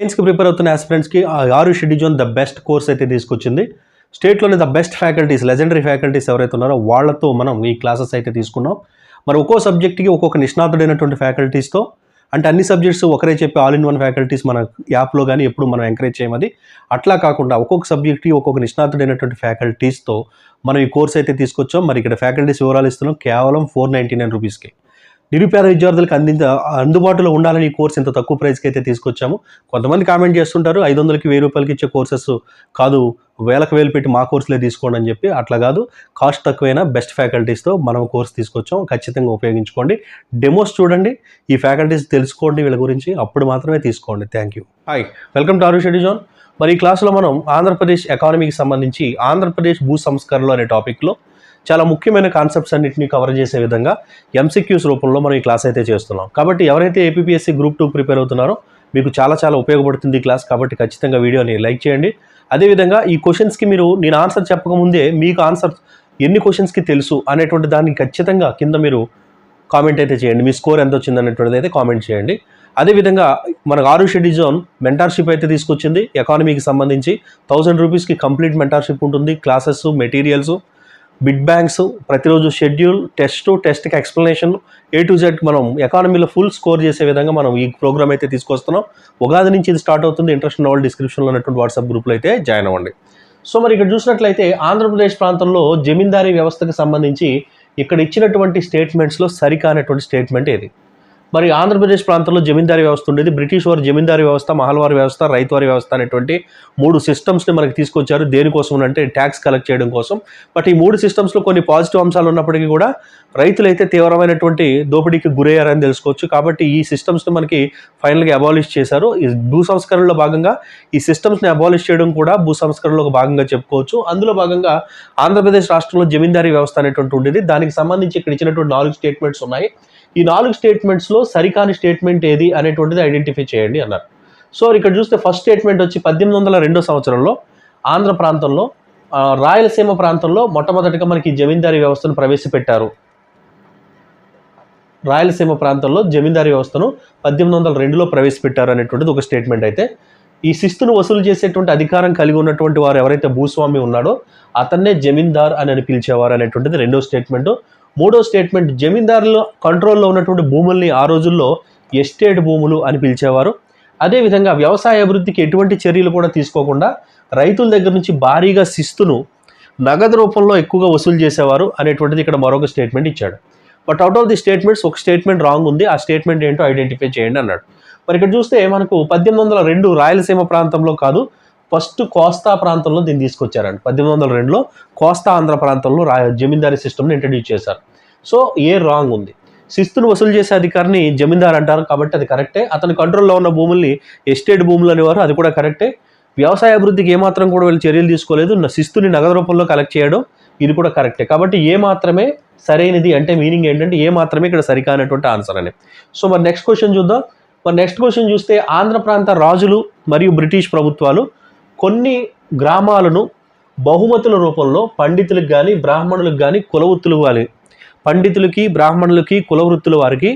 సైన్స్కి ప్రిపేర్ అవుతున్న ఆస్పిరెంట్స్కి ఆరు షెడ్యూజోన్ ద బెస్ట్ కోర్స్ అయితే తీసుకొచ్చింది. స్టేట్లోని the best faculties legendary faculties ఎవరైతే ఉన్నారో వాళ్ళతో మనం ఈ క్లాసెస్ అయితే తీసుకున్నాం. మరి ఒక్కో సబ్జెక్ట్కి ఒక్కొక్క నిష్ణాతుడైనటువంటి ఫ్యాకల్టీస్తో అంటే అన్ని సబ్జెక్ట్స్ ఒకరే చెప్పి ఆల్ ఇన్ వన్ ఫ్యాకల్టీస్ మన యాప్లో కానీ ఎప్పుడు మనం ఎంకరేజ్ చేయమది అట్లా కాకుండా ఒక్కొక్క సబ్జెక్ట్కి ఒక్కొక్క నిష్ణాతుడైనటువంటి ఫ్యాకల్టీస్తో మనం ఈ కోర్స్ అయితే తీసుకొచ్చాం. మరి ఇక్కడ ఫ్యాకల్టీస్ వివరాలు ఇస్తున్నాం. కేవలం ఫోర్ నైంటీ నైన్ రూపీస్కి నిరుపేద విద్యార్థులకు అందించ అందుబాటులో ఉండాలని ఈ కోర్స్ ఇంత తక్కువ ప్రైస్కి అయితే తీసుకొచ్చాము. కొంతమంది కామెంట్ చేస్తుంటారు ఐదు వందలకి వెయ్యి రూపాయలకి ఇచ్చే కోర్సెస్ కాదు వేలకు వేలు పెట్టి మా కోర్సులే తీసుకోండి అని చెప్పి అట్లా కాదు. కాస్ట్ తక్కువైన బెస్ట్ ఫ్యాకల్టీస్తో మనం కోర్స్ తీసుకొచ్చాం. ఖచ్చితంగా ఉపయోగించుకోండి. డెమోస్ చూడండి. ఈ ఫ్యాకల్టీస్ తెలుసుకోండి వీళ్ళ గురించి. అప్పుడు మాత్రమే తీసుకోండి. Thank you. Hi welcome to ఆరు షెడ్యూజోన్ మరి ఈ క్లాస్లో మనం ఆంధ్రప్రదేశ్ ఎకానమీకి సంబంధించి ఆంధ్రప్రదేశ్ భూ సంస్కరణలు అనే టాపిక్లో చాలా ముఖ్యమైన కాన్సెప్ట్స్ అన్నింటినీ కవర్ చేసే విధంగా ఎంసీక్యూస్ రూపంలో మనం ఈ క్లాస్ అయితే చేస్తున్నాం. కాబట్టి ఎవరైతే ఏపీఎస్సీ గ్రూప్ టూ ప్రిపేర్ అవుతున్నారో మీకు చాలా చాలా ఉపయోగపడుతుంది ఈ క్లాస్ కాబట్టి ఖచ్చితంగా వీడియోని లైక్ చేయండి. అదేవిధంగా ఈ క్వశ్చన్స్కి మీరు నేను ఆన్సర్ చెప్పకముందే మీకు ఆన్సర్ ఎన్ని క్వశ్చన్స్కి తెలుసు అనేటువంటి దాన్ని ఖచ్చితంగా కింద మీరు కామెంట్ అయితే చేయండి. మీ స్కోర్ ఎంత వచ్చింది అనేటువంటిది అయితే కామెంట్ చేయండి. అదేవిధంగా మనకు ఆరు షెడ్యూల్ జోన్ మెంటార్షిప్ అయితే తీసుకొచ్చింది. ఎకానమీకి సంబంధించి థౌజండ్ రూపీస్కి కంప్లీట్ మెంటార్షిప్ ఉంటుంది. క్లాసెస్ మెటీరియల్స్ బిడ్ బ్యాంక్స్ ప్రతిరోజు షెడ్యూల్ టెస్ట్ టెస్ట్కి ఎక్స్ప్లెనేషన్ ఏ టు జెడ్ మనం ఎకానమీలో ఫుల్ స్కోర్ చేసే విధంగా మనం ఈ ప్రోగ్రామ్ అయితే తీసుకొస్తున్నాం. ఉగాది నుంచి ఇది స్టార్ట్ అవుతుంది. ఇంట్రెస్ట్ ఉన్న వాళ్ళు డిస్క్రిప్షన్లో ఉన్నటువంటి వాట్సాప్ గ్రూప్లో అయితే జాయిన్ అవ్వండి. సో మరి ఇక్కడ చూసినట్లయితే ఆంధ్రప్రదేశ్ ప్రాంతంలో జమీందారీ వ్యవస్థకు సంబంధించి ఇక్కడ ఇచ్చినటువంటి స్టేట్మెంట్స్లో సరికానటువంటి స్టేట్మెంట్ ఏది? మరి ఆంధ్రప్రదేశ్ ప్రాంతంలో జమీందారీ వ్యవస్థ ఉండేది. బ్రిటిష్ వారి జమీందారీ వ్యవస్థ మహల్వారి వ్యవస్థ రైతువారి వ్యవస్థ అనేటువంటి మూడు సిస్టమ్స్ని మనకి తీసుకొచ్చారు. దేనికోసం అంటే ట్యాక్స్ కలెక్ట్ చేయడం కోసం. బట్ ఈ మూడు సిస్టమ్స్లో కొన్ని పాజిటివ్ అంశాలు ఉన్నప్పటికీ కూడా రైతులైతే తీవ్రమైనటువంటి దోపిడీకి గురయ్యారని తెలుసుకోవచ్చు. కాబట్టి ఈ సిస్టమ్స్ని మనకి ఫైనల్గా అబాలిష్ చేశారు. ఈ భూ సంస్కరణలో భాగంగా ఈ సిస్టమ్స్ని అబాలిష్ చేయడం కూడా భూ సంస్కరణలో ఒక భాగంగా చెప్పుకోవచ్చు. అందులో భాగంగా ఆంధ్రప్రదేశ్ రాష్ట్రంలో జమీందారీ వ్యవస్థ అనేటువంటి ఉండేది. దానికి సంబంధించి ఇక్కడ ఇచ్చినటువంటి నాలుగు స్టేట్మెంట్స్ ఉన్నాయి. ఈ నాలుగు స్టేట్మెంట్స్లో సరికాని స్టేట్మెంట్ ఏది అనేటువంటిది ఐడెంటిఫై చేయండి అన్నారు. సో ఇక్కడ చూస్తే ఫస్ట్ స్టేట్మెంట్ వచ్చి పద్దెనిమిది వందల రెండో సంవత్సరంలో ఆంధ్ర ప్రాంతంలో రాయలసీమ ప్రాంతంలో మొట్టమొదటిగా మనకి జమీందారీ వ్యవస్థను ప్రవేశపెట్టారు. రాయలసీమ ప్రాంతంలో జమీందారీ వ్యవస్థను పద్దెనిమిది వందల రెండులో ప్రవేశపెట్టారు అనేటువంటిది ఒక స్టేట్మెంట్ అయితే. ఈ శిస్తును వసూలు చేసేటువంటి అధికారం కలిగి ఉన్నటువంటి వారు ఎవరైతే భూస్వామి ఉన్నాడో అతన్నే జమీందార్ అని అని పిలిచేవారు అనేటువంటిది రెండో స్టేట్మెంట్ మూడో స్టేట్మెంట్ జమీందారుల కంట్రోల్లో ఉన్నటువంటి భూముల్ని ఆ రోజుల్లో ఎస్టేట్ భూములు అని పిలిచేవారు. అదేవిధంగా వ్యవసాయ అభివృద్ధికి ఎటువంటి చర్యలు కూడా తీసుకోకుండా రైతుల దగ్గర నుంచి భారీగా శిస్తును నగదు రూపంలో ఎక్కువగా వసూలు చేసేవారు అనేటువంటిది ఇక్కడ మరొక స్టేట్మెంట్ ఇచ్చాడు. But out of the statements ఒక స్టేట్మెంట్ రాంగ్ ఉంది. ఆ స్టేట్మెంట్ ఏంటో ఐడెంటిఫై చేయండి అన్నాడు. మరి ఇక్కడ చూస్తే మనకు పద్దెనిమిది వందల రెండు రాయలసీమ ప్రాంతంలో కాదు ఫస్ట్ కోస్తా ప్రాంతంలో దీన్ని తీసుకొచ్చారండి. పద్దెనిమిది వందల రెండులో కోస్తా ఆంధ్ర ప్రాంతంలో రా జమీందారీ సిస్టమ్ని ఇంట్రడ్యూస్ చేశారు. సో ఏ రాంగ్ ఉంది? శిస్తును వసూలు చేసే అధికారిని జమీందార్ అంటారు కాబట్టి అది కరెక్టే అతని కంట్రోల్లో ఉన్న భూముల్ని ఎస్టేట్ భూములు అనేవారు అది కూడా కరెక్టే వ్యవసాయ అభివృద్ధికి ఏమాత్రం కూడా వీళ్ళు చర్యలు తీసుకోలేదు. శిస్తుని నగదు రూపంలో కలెక్ట్ చేయడం ఇది కూడా కరెక్టే కాబట్టి ఏ మాత్రమే సరైనది అంటే మీనింగ్ ఏంటంటే ఏ మాత్రమే ఇక్కడ సరికానటువంటి ఆన్సర్ అని. సో మరి నెక్స్ట్ క్వశ్చన్ చూద్దాం. మరి నెక్స్ట్ క్వశ్చన్ చూస్తే ఆంధ్ర ప్రాంత రాజులు మరియు బ్రిటిష్ ప్రభుత్వాలు కొన్ని గ్రామాలను బహుమతుల రూపంలో పండితులకు కానీ బ్రాహ్మణులకు కానీ కులవృత్తులు వారి పండితులకి బ్రాహ్మణులకి కులవృత్తుల వారికి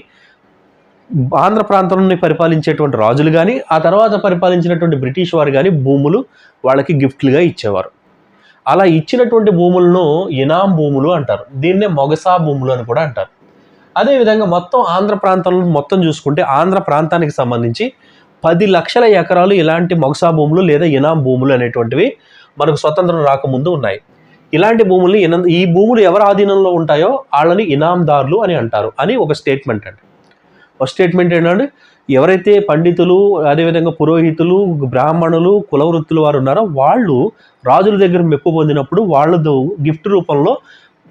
ఆంధ్ర ప్రాంతంలోని పరిపాలించేటువంటి రాజులు కానీ ఆ తర్వాత పరిపాలించినటువంటి బ్రిటిష్ వారు కానీ భూములు వాళ్ళకి గిఫ్ట్లుగా ఇచ్చేవారు. అలా ఇచ్చినటువంటి భూములను ఇనాం భూములు అంటారు. దీన్నే మొగసా భూములు అని కూడా అంటారు. అదేవిధంగా మొత్తం ఆంధ్ర ప్రాంతంలో మొత్తం చూసుకుంటే ఆంధ్ర ప్రాంతానికి సంబంధించి పది లక్షల ఎకరాలు ఇలాంటి మొగసా భూములు లేదా ఇనాం భూములు అనేటువంటివి మనకు స్వతంత్రం రాకముందు ఉన్నాయి. ఇలాంటి భూముల్ని ఇన ఈ భూములు ఎవరి ఆధీనంలో ఉంటాయో వాళ్ళని ఇనాందారులు అని అంటారు అని ఒక స్టేట్మెంట్ అండి. ఫస్ట్ స్టేట్మెంట్ ఏంటంటే ఎవరైతే పండితులు అదేవిధంగా పురోహితులు బ్రాహ్మణులు కులవృత్తులు వారు ఉన్నారో వాళ్ళు రాజుల దగ్గర మెప్పు పొందినప్పుడు వాళ్ళతో గిఫ్ట్ రూపంలో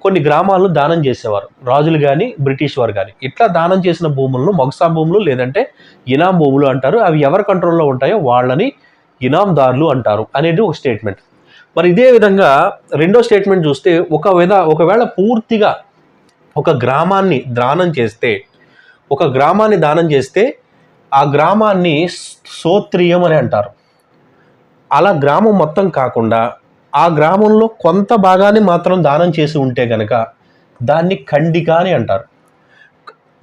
కొన్ని గ్రామాలను దానం చేసేవారు. రాజులు కానీ బ్రిటిష్ వారు కానీ ఇట్లా దానం చేసిన భూములను మొగసా భూములు లేదంటే ఇనాం భూములు అంటారు. అవి ఎవరి కంట్రోల్లో ఉంటాయో వాళ్ళని ఇనాందారులు అంటారు అనేది ఒక స్టేట్మెంట్. మరి ఇదే విధంగా రెండో స్టేట్మెంట్ చూస్తే ఒక విధ ఒకవేళ పూర్తిగా ఒక గ్రామాన్ని దానం చేస్తే ఒక గ్రామాన్ని దానం చేస్తే ఆ గ్రామాన్ని సోత్రియం అని అంటారు. అలా గ్రామం మొత్తం కాకుండా ఆ గ్రామంలో కొంత భాగాన్ని మాత్రం దానం చేసి ఉంటే గనక దాన్ని ఖండిక అని అంటారు.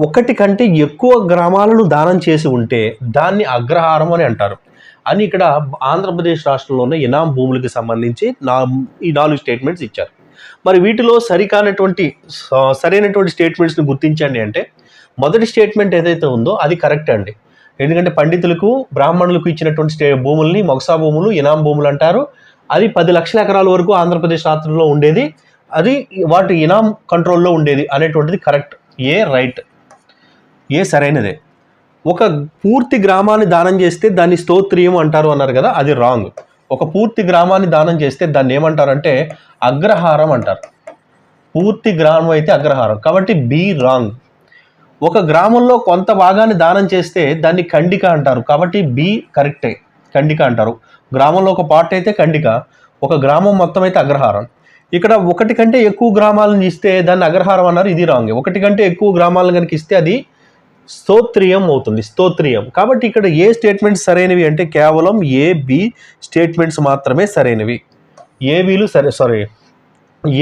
ఒకటి కంటే ఎక్కువ గ్రామాలను దానం చేసి ఉంటే దాన్ని అగ్రహారం అని అంటారు. అని ఇక్కడ ఆంధ్రప్రదేశ్ రాష్ట్రంలోనే ఇనాం భూములకు సంబంధించి నా ఈ నాలుగు స్టేట్మెంట్స్ ఇచ్చారు. మరి వీటిలో సరికానటువంటి సరైనటువంటి స్టేట్మెంట్స్ని గుర్తించండి అంటే మొదటి స్టేట్మెంట్ ఏదైతే ఉందో అది కరెక్ట్ అండి. ఎందుకంటే పండితులకు బ్రాహ్మణులకు ఇచ్చినటువంటి స్టే భూముల్ని మొగసా భూములు ఇనాం భూములు అంటారు. అది పది లక్షల ఎకరాల వరకు ఆంధ్రప్రదేశ్ రాష్ట్రంలో ఉండేది. అది వాటి ఇనాం కంట్రోల్లో ఉండేది అనేటువంటిది కరెక్ట్ ఏ రైట్ ఏ సరైనదే. ఒక పూర్తి గ్రామాన్ని దానం చేస్తే దాన్ని స్తోత్రియం అంటారు అన్నారు కదా అది రాంగ్ ఒక పూర్తి గ్రామాన్ని దానం చేస్తే దాన్ని ఏమంటారంటే అగ్రహారం అంటారు. పూర్తి గ్రామం అయితే అగ్రహారం. కాబట్టి బి రాంగ్ ఒక గ్రామంలో కొంత భాగాన్ని దానం చేస్తే దాన్ని ఖండిక అంటారు. కాబట్టి బి కరెక్టే. ఖండిక అంటారు. గ్రామంలో ఒక పార్ట్ అయితే ఖండిక ఒక గ్రామం మొత్తం అయితే అగ్రహారం. ఇక్కడ ఒకటి కంటే ఎక్కువ గ్రామాలను ఇస్తే దాన్ని అగ్రహారం అన్నారు ఇది రాంగ్. ఒకటి కంటే ఎక్కువ గ్రామాలను కనుక ఇస్తే అది స్తోత్రియం అవుతుంది స్తోత్రియం. కాబట్టి ఇక్కడ ఏ స్టేట్మెంట్స్ సరైనవి అంటే కేవలం ఏ బి స్టేట్మెంట్స్ మాత్రమే సరైనవి. ఏ బిలు సరే సారీ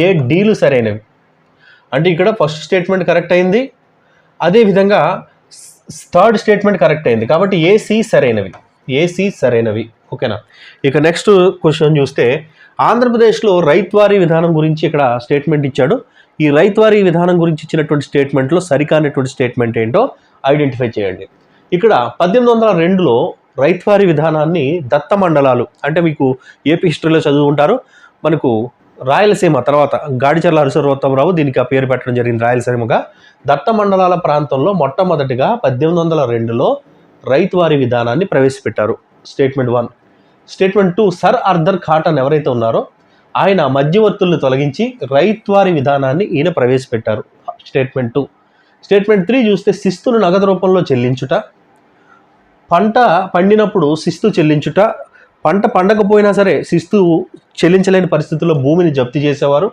ఏ డీలు సరైనవి. అంటే ఇక్కడ ఫస్ట్ స్టేట్మెంట్ కరెక్ట్ అయింది. అదేవిధంగా థర్డ్ స్టేట్మెంట్ కరెక్ట్ అయింది. కాబట్టి ఏసీ సరైనవి. ఏసీ సరైనవి. ఓకేనా? ఇక నెక్స్ట్ క్వశ్చన్ చూస్తే ఆంధ్రప్రదేశ్లో రైత్వారీ విధానం గురించి ఇక్కడ స్టేట్మెంట్ ఇచ్చాడు. ఈ రైత్వారీ విధానం గురించి ఇచ్చినటువంటి స్టేట్మెంట్లో సరికానటువంటి స్టేట్మెంట్ ఏంటో ఐడెంటిఫై చేయండి. ఇక్కడ పద్దెనిమిది వందల రెండులో రైత్వారీ విధానాన్ని దత్త మండలాలు అంటే మీకు ఏపీ హిస్టరీలో చదువుకుంటారు. మనకు రాయలసీమ తర్వాత గాడిచర్ల హరిశ్వరోత్తమరావు దీనికి ఆ పేరు పెట్టడం జరిగింది రాయలసీమగా. దత్త మండలాల ప్రాంతంలో మొట్టమొదటిగా పద్దెనిమిది వందల రెండులో రైతువారి విధానాన్ని ప్రవేశపెట్టారు. Statement one statement two sir Arthur Cotton ఎవరైతే ఉన్నారో ఆయన మధ్యవర్తులను తొలగించి రైత్వారి విధానాన్ని ఈయన ప్రవేశపెట్టారు. స్టేట్మెంట్ టూ స్టేట్మెంట్ త్రీ చూస్తే శిస్తును నగదు రూపంలో చెల్లించుట పంట పండినప్పుడు శిస్తు చెల్లించుట పంట పండకపోయినా సరే శిస్తు చెల్లించలేని పరిస్థితుల్లో భూమిని జప్తు చేసేవారు.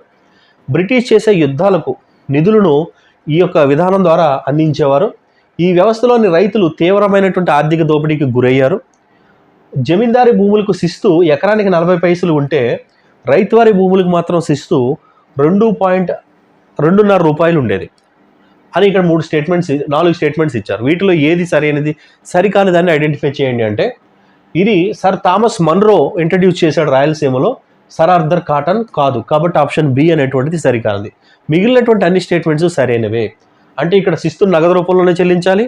బ్రిటిష్ చేసే యుద్ధాలకు నిధులను ఈ యొక్క విధానం ద్వారా అందించేవారు. ఈ వ్యవస్థలోని రైతులు తీవ్రమైనటువంటి ఆర్థిక దోపిడీకి గురయ్యారు. జమీందారీ భూములకు శిస్తు ఎకరానికి నలభై పైసలు ఉంటే రైతువారి భూములకు మాత్రం శిస్తు రెండు పాయింట్ రెండున్నర రూపాయలు ఉండేది. అని ఇక్కడ మూడు స్టేట్మెంట్స్ నాలుగు స్టేట్మెంట్స్ ఇచ్చారు. వీటిలో ఏది సరైనది సరికాని దాన్ని ఐడెంటిఫై చేయండి అంటే ఇది సర్ థామస్ మన్రో ఇంట్రడ్యూస్ చేశాడు రాయలసీమలో సర్ ఆర్థర్ కాటన్ కాదు. కాబట్టి ఆప్షన్ బి అనేటువంటిది సరికాదు. మిగిలినటువంటి అన్ని స్టేట్మెంట్స్ సరైనవే. అంటే ఇక్కడ శిస్తు నగదు రూపంలోనే చెల్లించాలి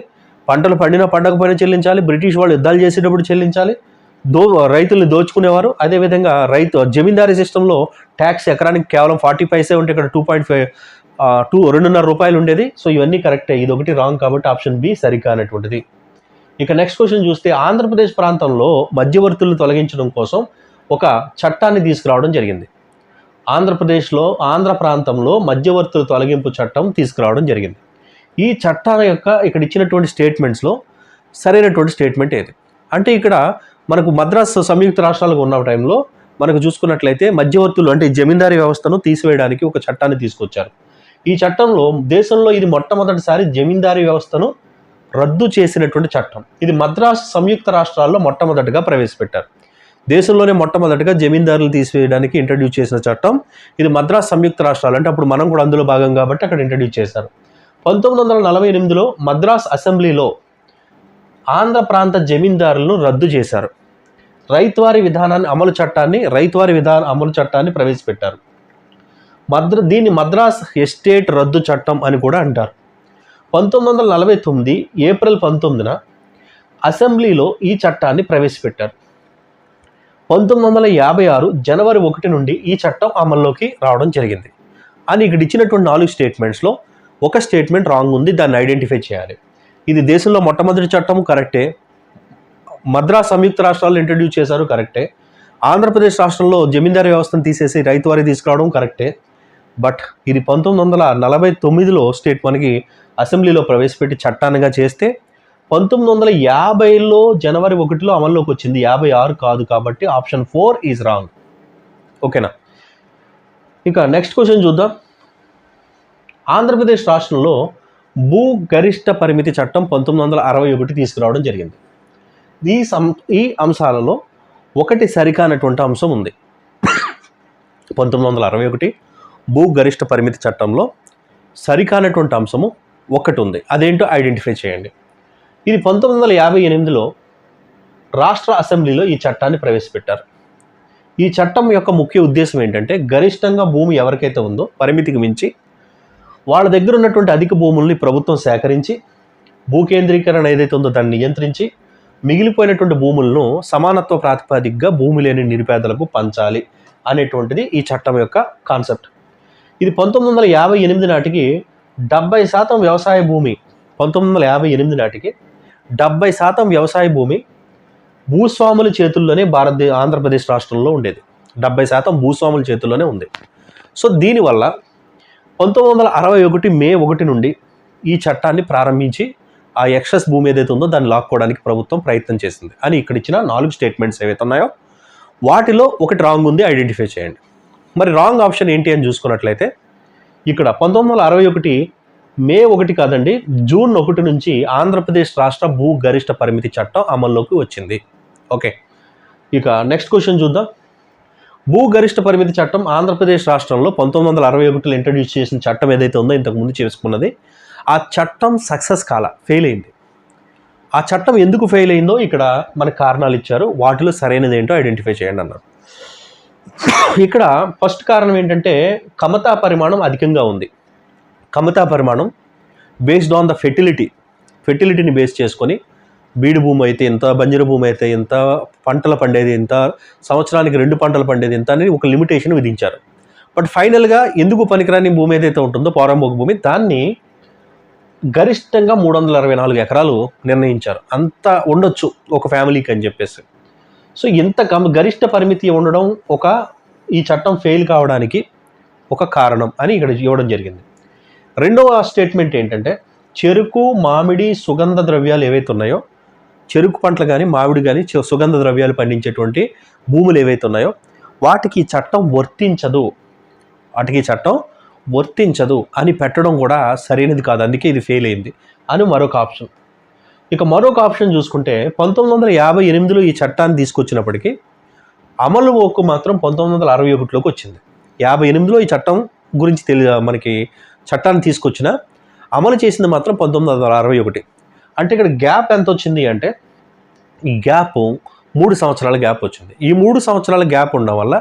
పంటలు పండినా పండకపోయినా చెల్లించాలి బ్రిటిష్ వాళ్ళు యుద్ధాలు చేసేటప్పుడు చెల్లించాలి దో రైతుల్ని దోచుకునేవారు. అదేవిధంగా రైతు జమీందారీ సిస్టంలో ట్యాక్స్ ఎకరానికి కేవలం ఫార్టీ పైసే ఉంటే ఇక్కడ టూ పాయింట్ ఫైవ్ టూ రెండున్నర రూపాయలు ఉండేది. సో ఇవన్నీ కరెక్టే. ఇది ఒకటి రాంగ్ కాబట్టి ఆప్షన్ బి సరికానటువంటిది. ఇక నెక్స్ట్ క్వశ్చన్ చూస్తే ఆంధ్రప్రదేశ్ ప్రాంతంలో మధ్యవర్తులను తొలగించడం కోసం ఒక చట్టాన్ని తీసుకురావడం జరిగింది. ఆంధ్రప్రదేశ్లో ఆంధ్ర ప్రాంతంలో మధ్యవర్తుల తొలగింపు చట్టం తీసుకురావడం జరిగింది. ఈ చట్టాల యొక్క ఇక్కడ ఇచ్చినటువంటి స్టేట్మెంట్స్లో సరైనటువంటి స్టేట్మెంట్ ఏది? అంటే ఇక్కడ మనకు మద్రాస్ సంయుక్త రాష్ట్రాలకు ఉన్న టైంలో మనకు చూసుకున్నట్లయితే మధ్యవర్తులు అంటే జమీందారీ వ్యవస్థను తీసివేయడానికి ఒక చట్టాన్ని తీసుకొచ్చారు. ఈ చట్టంలో దేశంలో ఇది మొట్టమొదటిసారి జమీందారీ వ్యవస్థను రద్దు చేసినటువంటి చట్టం. ఇది మద్రాస్ సంయుక్త రాష్ట్రాల్లో మొట్టమొదటిగా ప్రవేశపెట్టారు. దేశంలోనే మొట్టమొదటిగా జమీందారులు తీసివేయడానికి ఇంట్రడ్యూస్ చేసిన చట్టం ఇది మద్రాస్ సంయుక్త రాష్ట్రాలు. అంటే అప్పుడు మనం కూడా అందులో భాగం కాబట్టి అక్కడ ఇంట్రడ్యూస్ చేశారు. పంతొమ్మిది వందల నలభై ఎనిమిదిలో మద్రాస్ అసెంబ్లీలో ఆంధ్ర ప్రాంత జమీందారులను రద్దు చేశారు. రైతువారి విధానాన్ని అమలు చట్టాన్ని రైతువారి విధాన అమలు చట్టాన్ని ప్రవేశపెట్టారు. మద్ర దీన్ని మద్రాస్ ఎస్టేట్ రద్దు చట్టం అని కూడా అంటారు. పంతొమ్మిది వందల నలభై తొమ్మిది ఏప్రిల్ పంతొమ్మిదిన అసెంబ్లీలో ఈ చట్టాన్ని ప్రవేశపెట్టారు. పంతొమ్మిది వందల యాభై ఆరు జనవరి ఒకటి నుండి ఈ చట్టం అమల్లోకి రావడం జరిగింది. అని ఇక్కడ ఇచ్చినటువంటి నాలుగు స్టేట్మెంట్స్లో ఒక స్టేట్మెంట్ రాంగ్ ఉంది దాన్ని ఐడెంటిఫై చేయాలి. ఇది దేశంలో మొట్టమొదటి చట్టం కరెక్టే. మద్రాస్ సంయుక్త రాష్ట్రాల్లో ఇంట్రడ్యూస్ చేశారు కరెక్టే. ఆంధ్రప్రదేశ్ రాష్ట్రంలో జమీందారీ వ్యవస్థను తీసేసి రైతువారీ తీసుకురావడం కరెక్టే. బట్ ఇది పంతొమ్మిది వందల నలభై తొమ్మిదిలో స్టేట్ మనకి అసెంబ్లీలో ప్రవేశపెట్టి చట్టానిగా చేస్తే పంతొమ్మిది వందల యాభైలో జనవరి ఒకటిలో అమల్లోకి వచ్చింది. యాభై ఆరు కాదు కాబట్టి ఆప్షన్ ఫోర్ ఈజ్ రాంగ్. ఓకేనా? ఇక నెక్స్ట్ క్వశ్చన్ చూద్దాం. ఆంధ్రప్రదేశ్ రాష్ట్రంలో భూ గరిష్ట పరిమితి చట్టం పంతొమ్మిది వందల అరవై ఒకటి తీసుకురావడం జరిగింది. ఈ సం ఈ అంశాలలో ఒకటి సరికానటువంటి అంశం ఉంది. పంతొమ్మిది వందల అరవై ఒకటి భూ గరిష్ట పరిమితి చట్టంలో సరికానటువంటి అంశము ఒకటి ఉంది అదేంటో ఐడెంటిఫై చేయండి. ఇది పంతొమ్మిది వందల యాభై ఎనిమిదిలో రాష్ట్ర అసెంబ్లీలో ఈ చట్టాన్ని ప్రవేశపెట్టారు. ఈ చట్టం యొక్క ముఖ్య ఉద్దేశం ఏంటంటే గరిష్టంగా భూమి ఎవరికైతే ఉందో పరిమితికి మించి వాళ్ళ దగ్గర ఉన్నటువంటి అధిక భూముల్ని ప్రభుత్వం సేకరించి భూకేంద్రీకరణ ఏదైతే ఉందో దాన్ని నియంత్రించి మిగిలిపోయినటువంటి భూములను సమానత్వ ప్రాతిపదికగా భూమి లేని నిరుపేదలకు పంచాలి అనేటువంటిది ఈ చట్టం యొక్క కాన్సెప్ట్. ఇది పంతొమ్మిది వందల యాభై ఎనిమిది నాటికి డెబ్బై శాతం వ్యవసాయ భూమి పంతొమ్మిది వందల యాభై ఎనిమిది నాటికి డెబ్బై శాతం వ్యవసాయ భూమి భూస్వాముల చేతుల్లోనే భారతదే ఆంధ్రప్రదేశ్ రాష్ట్రంలో ఉండేది. డెబ్బై శాతం భూస్వాముల చేతుల్లోనే ఉంది. సో దీనివల్ల పంతొమ్మిది వందల అరవై ఒకటి మే ఒకటి నుండి ఈ చట్టాన్ని ప్రారంభించి ఆ ఎక్సెస్ భూమి ఏదైతే ఉందో దాన్ని లాక్కోవడానికి ప్రభుత్వం ప్రయత్నం చేసింది. అని ఇక్కడ ఇచ్చిన నాలుగు స్టేట్మెంట్స్ ఏవైతే ఉన్నాయో వాటిలో ఒకటి రాంగ్ ఉంది ఐడెంటిఫై చేయండి. మరి రాంగ్ ఆప్షన్ ఏంటి అని చూసుకున్నట్లయితే ఇక్కడ పంతొమ్మిది వందల అరవై ఒకటి మే ఒకటి కాదండి జూన్ ఒకటి నుంచి ఆంధ్రప్రదేశ్ రాష్ట్ర భూ గరిష్ట పరిమితి చట్టం అమల్లోకి వచ్చింది. ఓకే. ఇక నెక్స్ట్ క్వశ్చన్ చూద్దాం. భూ గరిష్ట పరిమితి చట్టం ఆంధ్రప్రదేశ్ రాష్ట్రంలో పంతొమ్మిది వందల అరవై ఒకటిలో ఇంట్రడ్యూస్ చేసిన చట్టం ఏదైతే ఉందో ఇంతకుముందు చేసుకున్నది ఆ చట్టం సక్సెస్ కాల ఫెయిల్ అయింది. ఆ చట్టం ఎందుకు ఫెయిల్ అయిందో ఇక్కడ మనకు కారణాలు ఇచ్చారు. వాటిలో సరైనది ఏంటో ఐడెంటిఫై చేయండి అన్నారు. ఇక్కడ ఫస్ట్ కారణం ఏంటంటే కమతా పరిమాణం అధికంగా ఉంది. కమతా పరిమాణం బేస్డ్ ఆన్ ద ఫెర్టిలిటీ ఫెర్టిలిటీని బేస్ చేసుకొని బీడు భూమి అయితే ఎంత బంజరు భూమి అయితే ఎంత పంటలు పండేది ఎంత సంవత్సరానికి రెండు పంటలు పండేది ఎంత అనేది ఒక లిమిటేషన్ విధించారు. బట్ ఫైనల్గా ఎందుకు పనికిరాని భూమి ఏదైతే ఉంటుందో పౌరంభోగ భూమి దాన్ని గరిష్టంగా మూడు వందల అరవై నాలుగు ఎకరాలు నిర్ణయించారు. అంత ఉండొచ్చు ఒక ఫ్యామిలీకి అని చెప్పేసి. సో ఇంత గరిష్ట పరిమితి ఉండడం ఒక ఈ చట్టం ఫెయిల్ కావడానికి ఒక కారణం అని ఇక్కడ ఇవ్వడం జరిగింది. రెండవ స్టేట్మెంట్ ఏంటంటే చెరుకు మామిడి సుగంధ ద్రవ్యాలు ఏవైతే ఉన్నాయో చెరుకు పంటలు కానీ మామిడి కానీ సుగంధ ద్రవ్యాలు పండించేటువంటి భూములు ఏవైతే ఉన్నాయో వాటికి చట్టం వర్తించదు. వాటికి చట్టం వర్తించదు అని పెట్టడం కూడా సరైనది కాదు. అందుకే ఇది ఫెయిల్ అయింది. అని మరొక ఆప్షన్ ఇక మరొక ఆప్షన్ చూసుకుంటే పంతొమ్మిది వందల యాభై ఎనిమిదిలో ఈ చట్టాన్ని తీసుకొచ్చినప్పటికీ అమలు ఒక్కు మాత్రం పంతొమ్మిది వందల అరవై ఒకటిలోకి వచ్చింది. యాభై ఎనిమిదిలో ఈ చట్టం గురించి తెలి మనకి చట్టాన్ని తీసుకొచ్చిన అమలు చేసింది మాత్రం పంతొమ్మిది వందల అరవై ఒకటి. అంటే ఇక్కడ గ్యాప్ ఎంత వచ్చింది అంటే ఈ గ్యాప్ మూడు సంవత్సరాల గ్యాప్ వచ్చింది. ఈ మూడు సంవత్సరాల గ్యాప్ ఉండడం వల్ల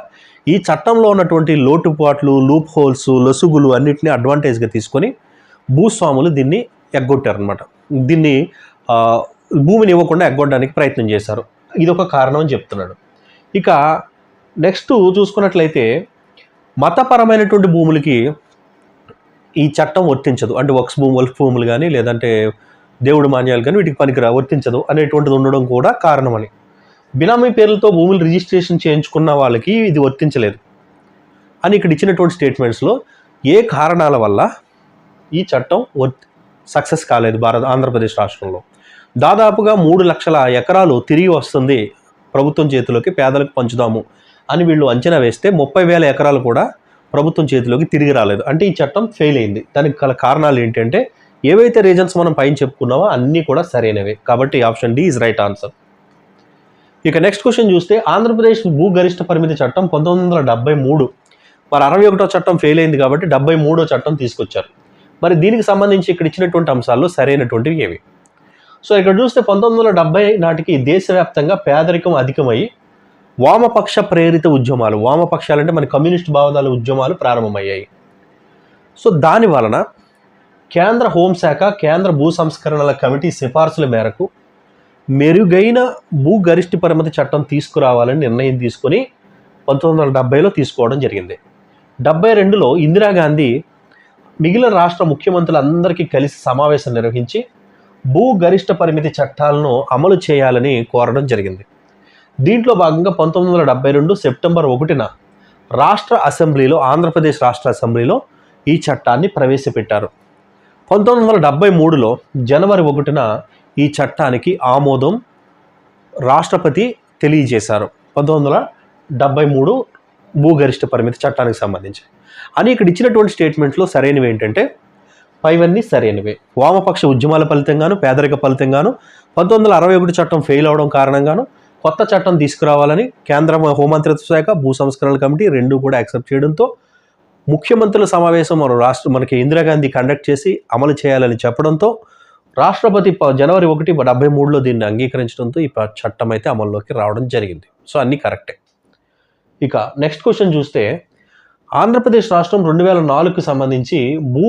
ఈ చట్టంలో ఉన్నటువంటి లోటుపాట్లు లూప్ హోల్స్ లొసుగులు అన్నిటిని అడ్వాంటేజ్గా తీసుకొని భూస్వాములు దీన్ని ఎగ్గొట్టారనమాట దీన్ని భూమిని ఇవ్వకుండా ఎగ్గొట్టడానికి ప్రయత్నం చేశారు. ఇది ఒక కారణం అని చెప్తున్నాడు. ఇక నెక్స్ట్ చూసుకున్నట్లయితే మతపరమైనటువంటి భూములకి ఈ చట్టం వర్తించదు. అంటే వక్స్ భూమి వల్ఫ్ భూములు కానీ లేదంటే దేవుడు మాన్యాలు కానీ వీటికి పనికిరా వర్తించదు అనేటువంటిది ఉండడం కూడా కారణమని. బినామీ పేర్లతో భూములు రిజిస్ట్రేషన్ చేయించుకున్న వాళ్ళకి ఇది వర్తించలేదు. అని ఇక్కడ ఇచ్చినటువంటి స్టేట్మెంట్స్లో ఏ కారణాల వల్ల ఈ చట్టం వర్త్ సక్సెస్ కాలేదు భారత ఆంధ్రప్రదేశ్ రాష్ట్రంలో? దాదాపుగా మూడు లక్షల ఎకరాలు తిరిగి వస్తుంది ప్రభుత్వం చేతిలోకి పేదలకు పంచుదాము అని వీళ్ళు అంచనా వేస్తే ముప్పై వేల ఎకరాలు కూడా ప్రభుత్వం చేతిలోకి తిరిగి రాలేదు. అంటే ఈ చట్టం ఫెయిల్ అయింది. దానికి గల కారణాలు ఏంటంటే ఏవైతే రీజన్స్ మనం పైన చెప్పుకున్నామో అన్నీ కూడా సరైనవే. కాబట్టి option D is right answer ఇక నెక్స్ట్ క్వశ్చన్ చూస్తే ఆంధ్రప్రదేశ్ భూ గరిష్ట పరిమితి చట్టం పంతొమ్మిది వందల డెబ్బై మూడు. మరి అరవై ఒకటో చట్టం ఫెయిల్ అయింది కాబట్టి డెబ్బై మూడో చట్టం తీసుకొచ్చారు. మరి దీనికి సంబంధించి ఇక్కడ ఇచ్చినటువంటి అంశాల్లో సరైనటువంటివి ఏవి? సో ఇక్కడ చూస్తే పంతొమ్మిది వందల డెబ్బై నాటికి దేశవ్యాప్తంగా పేదరికం అధికమై వామపక్ష ప్రేరిత ఉద్యమాలు వామపక్షాలంటే మన కమ్యూనిస్ట్ భావనాల ఉద్యమాలు ప్రారంభమయ్యాయి. సో దాని వలన కేంద్ర హోంశాఖ కేంద్ర భూ సంస్కరణల కమిటీ సిఫార్సుల మేరకు మెరుగైన భూ గరిష్ట పరిమితి చట్టం తీసుకురావాలని నిర్ణయం తీసుకొని పంతొమ్మిది వందల డెబ్బైలో తీసుకోవడం జరిగింది. డెబ్బై రెండులో ఇందిరాగాంధీ మిగిలిన రాష్ట్ర ముఖ్యమంత్రులందరికీ కలిసి సమావేశం నిర్వహించి భూగరిష్ట పరిమితి చట్టాలను అమలు చేయాలని కోరడం జరిగింది. దీంట్లో భాగంగా పంతొమ్మిది వందల డెబ్బై రెండు సెప్టెంబర్ ఒకటిన రాష్ట్ర అసెంబ్లీలో ఆంధ్రప్రదేశ్ రాష్ట్ర అసెంబ్లీలో ఈ చట్టాన్ని ప్రవేశపెట్టారు. పంతొమ్మిది వందల డెబ్బై మూడులో జనవరి ఒకటిన ఈ చట్టానికి ఆమోదం రాష్ట్రపతి తెలియజేశారు. పంతొమ్మిది వందల డెబ్బై మూడు భూగరిష్ట పరిమితి చట్టానికి సంబంధించి. అని ఇక్కడ ఇచ్చినటువంటి స్టేట్మెంట్లో సరైనవి ఏంటంటే పైవన్నీ సరైనవే వామపక్ష ఉద్యమాల ఫలితంగాను పేదరిక ఫలితంగాను పంతొమ్మిది వందల అరవై ఒకటి చట్టం ఫెయిల్ అవడం కారణంగాను కొత్త చట్టం తీసుకురావాలని కేంద్ర హోంమంత్రిత్వ శాఖ భూ సంస్కరణల కమిటీ రెండు కూడా యాక్సెప్ట్ చేయడంతో ముఖ్యమంత్రుల సమావేశం మన రాష్ట్ర మనకి ఇందిరాగాంధీ కండక్ట్ చేసి అమలు చేయాలని చెప్పడంతో రాష్ట్రపతి ప- జనవరి ఒకటి డెబ్బై మూడులో దీన్ని అంగీకరించడంతో ఈ చట్టం అయితే అమల్లోకి రావడం జరిగింది. సో అన్నీ కరెక్టే ఇక నెక్స్ట్ క్వశ్చన్ చూస్తే ఆంధ్రప్రదేశ్ రాష్ట్రం రెండు వేల నాలుగుకు సంబంధించి భూ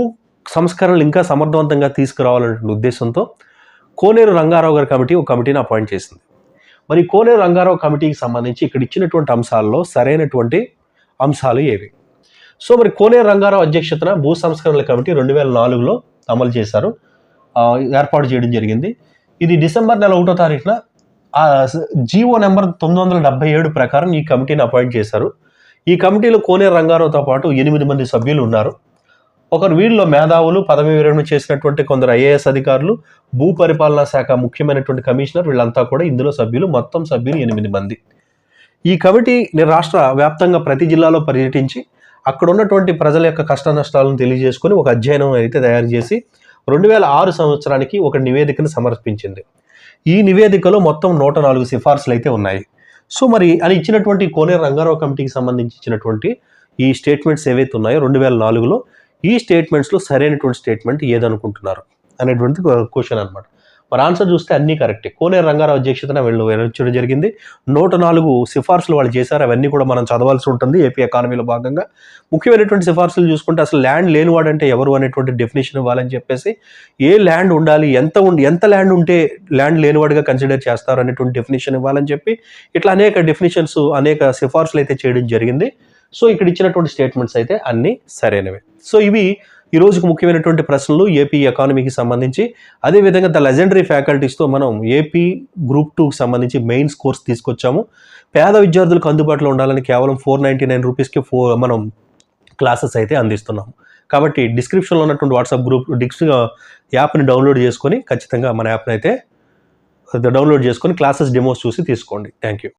సంస్కరణలు ఇంకా సమర్థవంతంగా తీసుకురావాలనే ఉద్దేశంతో కోనేరు రంగారావు గారి కమిటీ ఒక కమిటీని అపాయింట్ చేసింది. మరి కోనేరు రంగారావు కమిటీకి సంబంధించి ఇక్కడ ఇచ్చినటువంటి అంశాల్లో సరైనటువంటి అంశాలు ఏవి? సో మరి కోనేరు రంగారావు అధ్యక్షతన భూ సంస్కరణల కమిటీ రెండు వేల నాలుగులో అమలు చేశారు. ఏర్పాటు చేయడం జరిగింది. ఇది డిసెంబర్ నెల ఒకటో తారీఖున జీవో నెంబర్ తొమ్మిది వందల డెబ్బై ఏడు ప్రకారం ఈ కమిటీని అపాయింట్ చేశారు. ఈ కమిటీలో కోనేరు రంగారావుతో పాటు ఎనిమిది మంది సభ్యులు ఉన్నారు. ఒకరు వీళ్ళలో మేధావులు పదవి విరమణ చేసినటువంటి కొందరు ఐఏఎస్ అధికారులు భూ పరిపాలనా శాఖ ముఖ్యమైనటువంటి కమిషనర్ వీళ్ళంతా కూడా ఇందులో సభ్యులు మొత్తం సభ్యులు ఎనిమిది మంది. ఈ కమిటీ రాష్ట్ర వ్యాప్తంగా ప్రతి జిల్లాలో పర్యటించి అక్కడ ఉన్నటువంటి ప్రజల యొక్క కష్ట నష్టాలను తెలియజేసుకొని ఒక అధ్యయనం అయితే తయారు చేసి రెండు వేల ఆరు సంవత్సరానికి ఒక నివేదికను సమర్పించింది. ఈ నివేదికలో మొత్తం నూట నాలుగు సిఫార్సులు అయితే ఉన్నాయి. సో మరి అని ఇచ్చినటువంటి కోనేరు రంగారావు కమిటీకి సంబంధించి ఇచ్చినటువంటి ఈ స్టేట్మెంట్స్ ఏవైతే ఉన్నాయో రెండు వేల నాలుగులో ఈ స్టేట్మెంట్స్లో సరైనటువంటి స్టేట్మెంట్ ఏదనుకుంటున్నారు అనేటువంటి క్వశ్చన్ అనమాట మరి ఆన్సర్ చూస్తే అన్నీ కరెక్టే కోనేరు రంగారావు అధ్యక్షతన వీళ్ళు వెల్లడించడం జరిగింది. నూట నాలుగు సిఫార్సులు వాళ్ళు చేశారు. అవన్నీ కూడా మనం చదవాల్సి ఉంటుంది ఏపీ ఎకానమీలో భాగంగా. ముఖ్యమైనటువంటి సిఫార్సులు చూసుకుంటే అసలు ల్యాండ్ లేనివాడంటే ఎవరు అనేటువంటి డెఫినేషన్ ఇవ్వాలని చెప్పేసి ఏ ల్యాండ్ ఉండాలి ఎంత ఉండి ఎంత ల్యాండ్ ఉంటే ల్యాండ్ లేనివాడిగా కన్సిడర్ చేస్తారు అనేటువంటి డెఫినేషన్ ఇవ్వాలని చెప్పి ఇట్లా అనేక డెఫినేషన్స్ అనేక సిఫార్సులు అయితే చేయడం జరిగింది. సో ఇక్కడ ఇచ్చినటువంటి స్టేట్మెంట్స్ అయితే అన్నీ సరైనవే. సో ఇవి ఈ రోజుకు ముఖ్యమైనటువంటి ప్రశ్నలు ఏపీ ఎకానమీకి సంబంధించి. అదేవిధంగా ద లెజెండరీ ఫ్యాకల్టీస్తో మనం ఏపీ గ్రూప్ టూకి సంబంధించి మెయిన్స్ కోర్స్ తీసుకొచ్చాము. పేద విద్యార్థులకు అందుబాటులో ఉండాలని కేవలం ఫోర్ నైంటీ నైన్ రూపీస్కి ఫోర్ మనం క్లాసెస్ అయితే అందిస్తున్నాము కాబట్టి డిస్క్రిప్షన్లో ఉన్నటువంటి వాట్సాప్ గ్రూప్ డిక్స్ యాప్ని డౌన్లోడ్ చేసుకొని ఖచ్చితంగా మన యాప్ని అయితే డౌన్లోడ్ చేసుకొని క్లాసెస్ డెమోస్ చూసి తీసుకోండి. Thank you